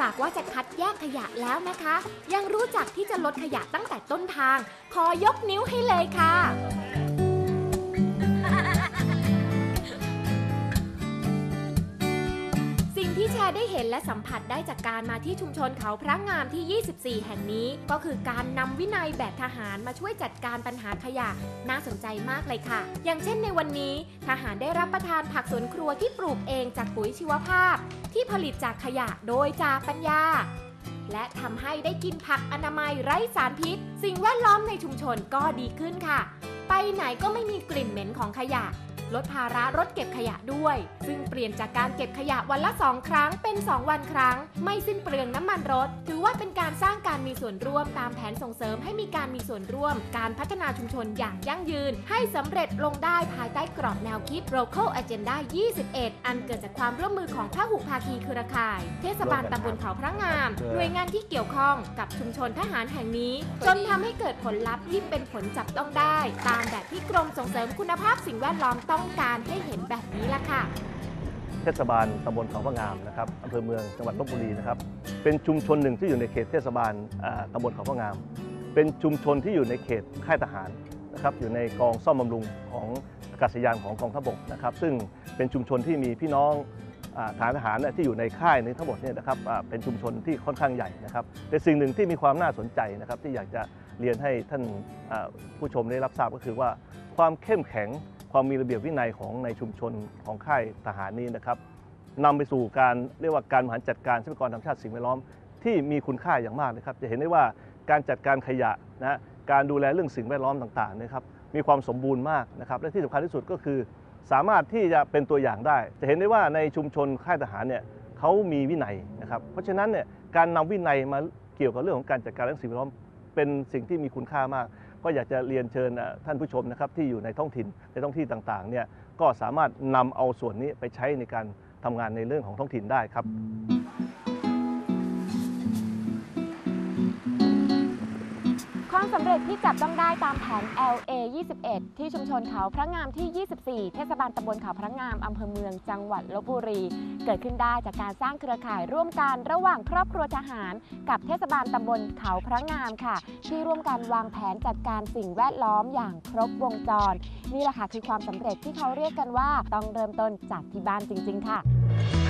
จากว่าจะคัดแยกขยะแล้วนะคะ ยังรู้จักที่จะลดขยะตั้งแต่ต้นทาง ขอยกนิ้วให้เลยค่ะ ได้เห็นและสัมผัสได้จากการมาที่ชุมชนเขาพระงามที่ 24 แห่งนี้ ก็คือการนำวินัยแบบทหารมาช่วยจัดการปัญหาขยะน่าสนใจมากเลยค่ะ อย่างเช่นในวันนี้ ทหารได้รับประทานผักสวนครัวที่ปลูกเองจากปุ๋ยชีวภาพ ที่ผลิตจากขยะโดยจากปัญญา และทำให้ได้กินผักอนามัยไร้สารพิษ สิ่งแวดล้อมในชุมชนก็ดีขึ้นค่ะ ไปไหนก็ไม่มีกลิ่นเหม็นของขยะ ลดภาระรถเก็บขยะด้วย ซึ่งเปลี่ยนจากการเก็บขยะวันละ 2 ครั้งเป็น 2 วันครั้ง ไม่สิ้นเปลืองน้ำมันรถ ถือว่าเป็นการสร้างการมีส่วนร่วมตามแผนส่งเสริมให้มีการมีส่วนร่วม การพัฒนาชุมชนอย่างยั่งยืน ให้สำเร็จลงได้ภายใต้กรอบแนวคิด Local Agenda 21 อันเกิดจากความร่วมมือของภาคหุภาคีเครือข่าย เทศบาลตำบลเขาพระงาม หน่วยงานที่เกี่ยวข้องกับชุมชนทหารแห่งนี้ จนทำให้เกิดผลลัพธ์ที่เป็นผลจับต้องได้ ตามแบบที่กรมส่งเสริมคุณภาพสิ่งแวดล้อมต้องการให้เห็นแบบนี้ละค่ะ เทศบาลตำบลเขาพระงามนะครับอำเภอเมืองจังหวัดลบบุรีนะครับเป็นชุมชนหนึ่งที่อยู่ในเขตเทศบาลตำบลเขาพระงาม เป็นชุมชนที่อยู่ในเขตค่ายทหารนะครับอยู่ในกองซ่อมบำรุงของอากาศยานของกองทัพบกนะครับ ซึ่งเป็นชุมชนที่มีพี่น้องฐานทหารที่อยู่ในค่ายในทั้งหมดเนี่ยนะครับเป็นชุมชนที่ค่อนข้างใหญ่นะครับ แต่สิ่งหนึ่งที่มีความน่าสนใจนะครับ ที่อยากจะเรียนให้ท่านผู้ชมได้รับทราบก็คือว่าความเข้มแข็ง ความมีระเบียบวินัยของในชุมชนของค่ายทหารนี้นะครับนำไปสู่การเรียกว่าการบริหารจัดการทรัพยากรธรรมชาติสิ่งแวดล้อมที่มีคุณค่าอย่างมากนะครับ จะเห็นได้ว่าการจัดการขยะนะฮะการดูแลเรื่องสิ่งแวดล้อมต่างๆนะครับมีความสมบูรณ์มากนะครับและที่สำคัญที่สุดก็คือ สามารถที่จะเป็นตัวอย่างได้ จะเห็นได้ว่าในชุมชนค่ายทหารเนี่ยเขามีวินัยนะครับ เพราะฉะนั้นเนี่ยการนำวินัยมาเกี่ยวกับเรื่องของการจัดการเรื่องสิ่งแวดล้อมเป็นสิ่งที่มีคุณค่ามาก ก็อยากจะเรียนเชิญท่านผู้ชมนะครับที่อยู่ในท้องถิ่นในท้องที่ต่างๆเนี่ยก็สามารถนำเอาส่วนนี้ไปใช้ในการทำงานในเรื่องของท้องถิ่นได้ครับ ความสำเร็จที่จับต้องได้ตามแผน LA 21 ที่ชุมชนเขาพระงามที่ 24 เทศบาลตำบลเขาพระงามอำเภอเมืองจังหวัดลบบุรี เกิดขึ้นได้จากการสร้างเครือข่ายร่วมกันระหว่างครอบครัวทหาร กับเทศบาลตำบลเขาพระงามค่ะ ที่ร่วมกันวางแผนจัดการสิ่งแวดล้อมอย่างครบวงจร นี่แหละค่ะคือความสำเร็จที่เขาเรียกกันว่าต้องเริ่มต้นจากที่บ้านจริง ๆ ค่ะ